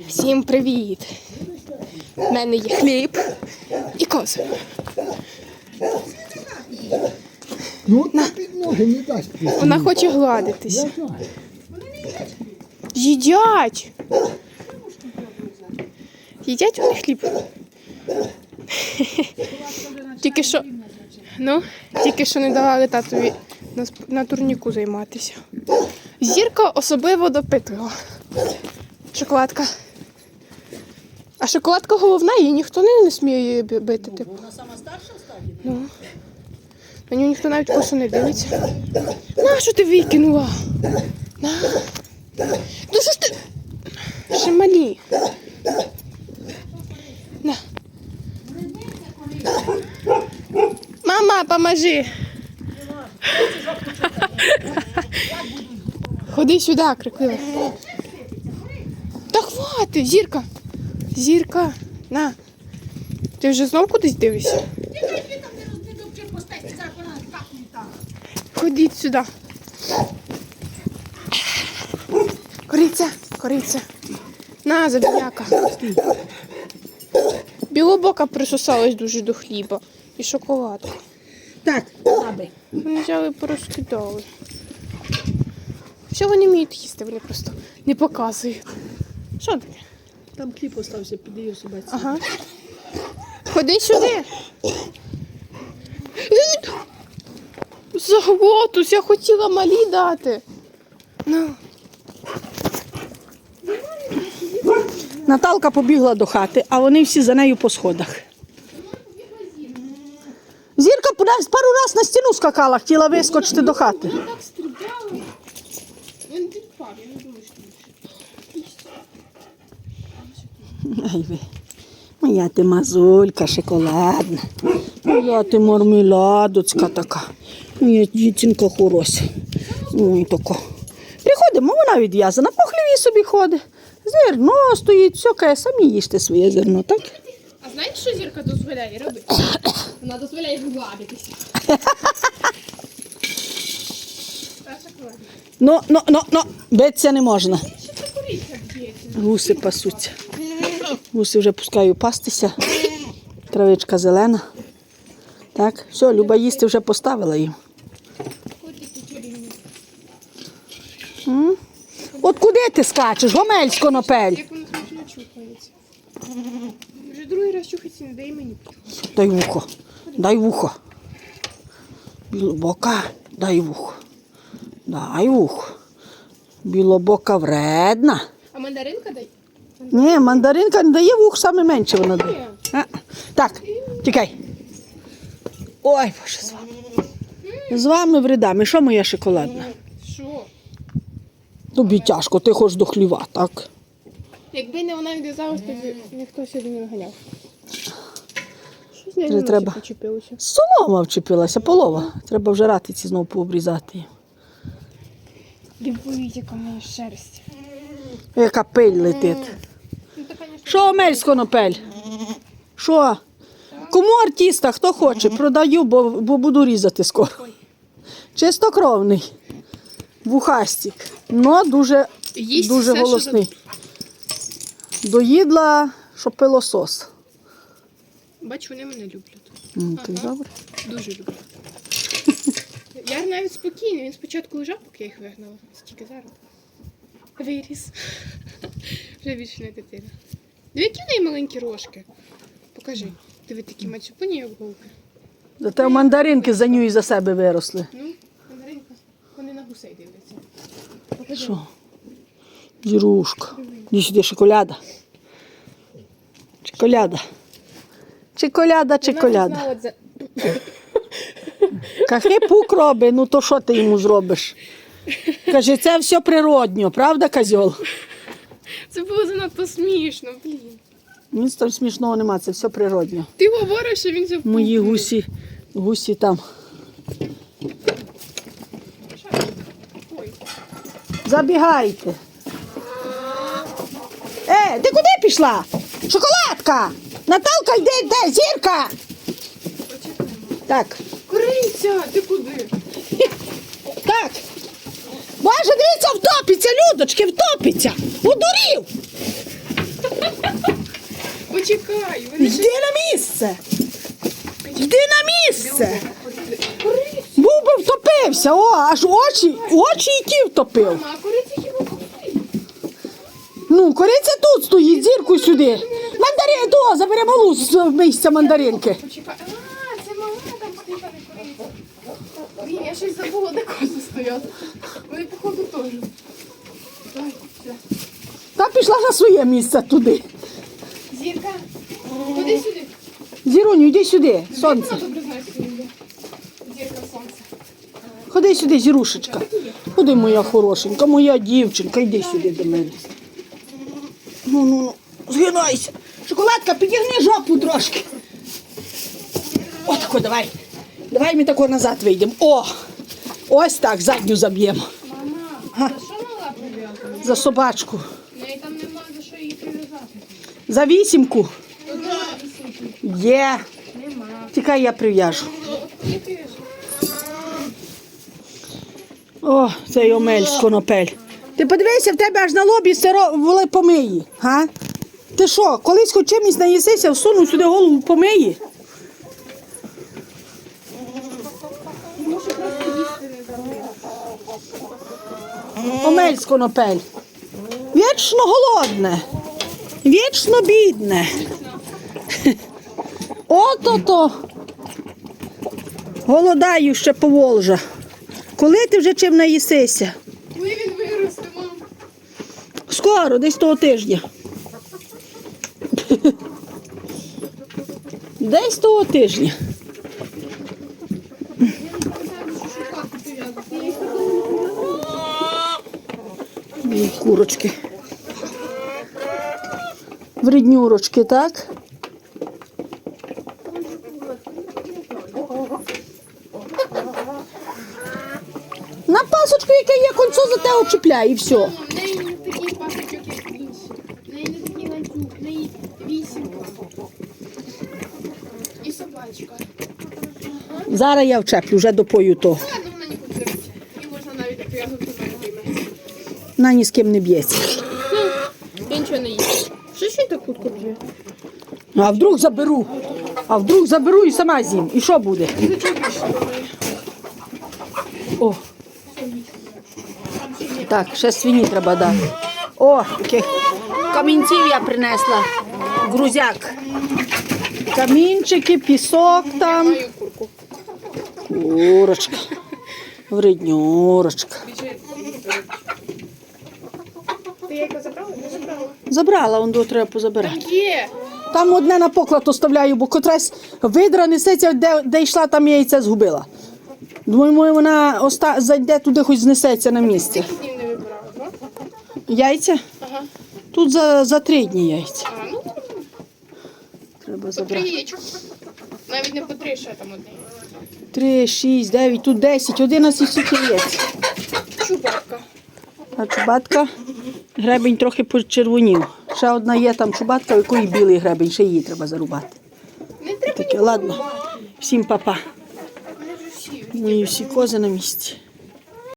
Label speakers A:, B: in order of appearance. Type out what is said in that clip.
A: Всім привіт! У мене є хліб і кози.
B: Ну, на. під ноги не дасть.
A: Вона хоче гладитися. Їдять. Їдять вони хліб. Тільки що. Ну, тільки що не давали татові на, на турніку займатися. Зірка особливо допитлива. Шоколадка. А шоколадка головна, її ніхто не, не сміє її би- бити. Типу.
C: Вона сама старша в стадії?
A: Ну. На нього ніхто навіть косо не дивиться. На що ти викинула? На. Ну що ж ти? Ще малі. На. Мама, поможи. Ходи сюди, крикливо. Та хватить, зірка. Зірка. На. Ти вже знов кудись дивишся? Ходіть сюди. Кориця, кориця. На, забіяка. Білобока присосалась дуже до хліба. І шоколадку.
C: Так, баби.
A: Вони взяли і порозкидали. Що вони вміють їсти, вони просто не показують. Що таке?
C: Там хліб остався, підаю собаці.
A: Ага. Ходи сюди. Заглотус, я хотіла малі дати. Ну.
C: Наталка побігла до хати, а вони всі за нею по сходах. Зірка пару раз на стіну скакала, хотіла вискочити до хати.
A: Так стріляла. Він підпав, я не думаю, що
C: Ай ви. Моя ти мазулька шоколадна. Моя ти мармеладочка така. Моя дівчинка хороша. Ой, тако. Приходимо, вона відв'язана, по хліві собі ходить. Зерно стоїть, все каже, самі їжте своє зерно, так?
A: А знаєш, що зірка дозволяє робити? Вона дозволяє гладитися.
C: Ну, ну, ну, ну, битися не можна. Гуси пасуться. Гуси вже пускаю пастися. Травичка зелена. Так, все, Люба їсти вже поставила їм. М? От куди ти скачеш? Гомельсько конопель.
A: Як воно смачно чухається. Вже другий раз чухається, не дай мені.
C: Дай вухо. Дай вухо. Білобока, дай вухо. Дай вухо. Білобока вредна.
A: А мандаринка дай?
C: Ні, мандаринка не дає вух, саме менше вона дає. А, Так, тікай. Ой, Боже, з вами. З вами вредами. Що моя шоколадна?
A: Що?
C: Тобі тяжко, ти хочеш до хліва, так?
A: Якби не вона відв'язалась, то б ніхто сюди не виганяв. Що з нею
C: Це
A: носик
C: треба.
A: почепилося?
C: Солома вчепилася, полова. Треба вже ратиці знову пообрізати.
A: Дивують, яка неї шерсть.
C: Яка пиль летить.
A: Ну,
C: Що Омель з конопель? Що? Кому артиста, хто хоче, продаю, бо, бо буду різати скоро. Чистокровний. Вухастик. Но дуже,
A: Їсть
C: дуже
A: все, що.
C: Доїдла, що пилосос.
A: Бачу, вони мене люблять.
C: Ти
A: Ага.
C: добре?
A: Дуже люблять. Я навіть спокійний. Він спочатку лежав, поки я їх вигнала. Скільки зараз? Виріс. Вже більше не дитина. Диви, які в неї маленькі рожки. Покажи. Диви такі мацюпані, як голки.
C: Зате мандаринки за ню і за себе виросли.
A: Ну, мандаринка. Вони на гусей дивляться. Покажи.
C: Що? Зірушка. Іди сюди шоколяда. Чоколяда. Чоколяда, чоколяда. Кахи пук робить, ну то що ти йому зробиш? Каже, це все природньо, правда, козьол?
A: Це було занадто смішно, блін.
C: Ні, там смішного нема, це все природньо.
A: Ти говориш, що він це
C: Мої гусі, гусі там. Забігайте. Е, ти куди пішла? Шоколадка! Наталка йде, де? Зірка! Так,
A: Кориця, ти куди?
C: так. Боже, дивіться, втопиться, людочки, втопиться. Удурів.
A: Почекай, вони
C: Йди на місце. Йди на місце. Був би втопився, о, аж очі, очі і ті втопив.
A: А хіба?
C: Ну, кориця тут стоїть, зірку сюди. Мандарин, то, забери малу з місця мандаринки.
A: Почекай. А, це мала там стоїть, а куриця. Блін, я щось забула, де кози Вони, походу, теж. Давай, сюди.
C: Та пішла на своє місце туди.
A: Зірка, ходи сюди.
C: Зіроню, йди сюди, сонце.
A: Вона добре знає, що він йде. Зірка сонце.
C: Ходи сюди, зірушечка. Ходи, моя хорошенька, моя дівчинка, йди сюди до мене. Ну, ну, ну, згинайся. Шоколадка, підігни жопу трошки. Отако, давай. Давай ми тако назад вийдемо. О! Ось так, задню заб'ємо.
A: За що мала прив'язана?
C: За собачку.
A: За
C: вісімку. Є. Тікай, я прив'яжу. О, цей омель з конопель. Ти подивися, в тебе аж на лобі сиро воли помиї. Га? Ти що, колись хоч чимось наїсися, всунув сюди голову помиї? Омель з конопель. Вічно голодне. Вічно бідне. Ото-то. Голодаю ще по Волжа. Коли ти вже чим наїсися?
A: Коли він виросте, мам?
C: Скоро, десь того тижня. Десь того тижня.
A: Я не пам'ятаю, що шоколадку прив'язати. Я їх
C: Дві курочки. Вреднюрочки, так? На пасочку, яке є кольцо, за те очіпляє і все. Зараз я вчеплю, вже допою того.
A: Ладно, вона не подивиться. І можна навіть як я готую мене
C: На ні з ким не б'ється.
A: Я нічого не їсть. Що ще так хутко б'є?
C: А вдруг заберу? А вдруг заберу і сама з'їм. І що буде? О. Так, ще свині треба дати. О, таких камінців я принесла. Грузяк. Камінчики, пісок там. Курочка. Вреднюрочка.
A: Ти яйко забрала? Не забрала.
C: Он до треба позабирати.
A: Є.
C: Там одне на поклад оставляю, бо котрась видра несеться, де, де йшла, там я яйце згубила. Думаю, вона оста... зайде туди, хоч знесеться на?
A: Два?
C: Яйця?
A: Ага.
C: Тут за, за три дні яйця.
A: А, ну
C: Треба
A: по три
C: забрати.
A: яєчок. Навіть не по три, ще там одне.
C: Три, шість, дев'ять, тут десять, одинадцять яєць.
A: Чубатка.
C: А чубатка, гребень трохи почервонів. Ще одна є там чубатка, у якої білий гребень, ще її треба зарубати.
A: Не треба
C: Таке, ладно. Всім папа. Мої всі кози на місці.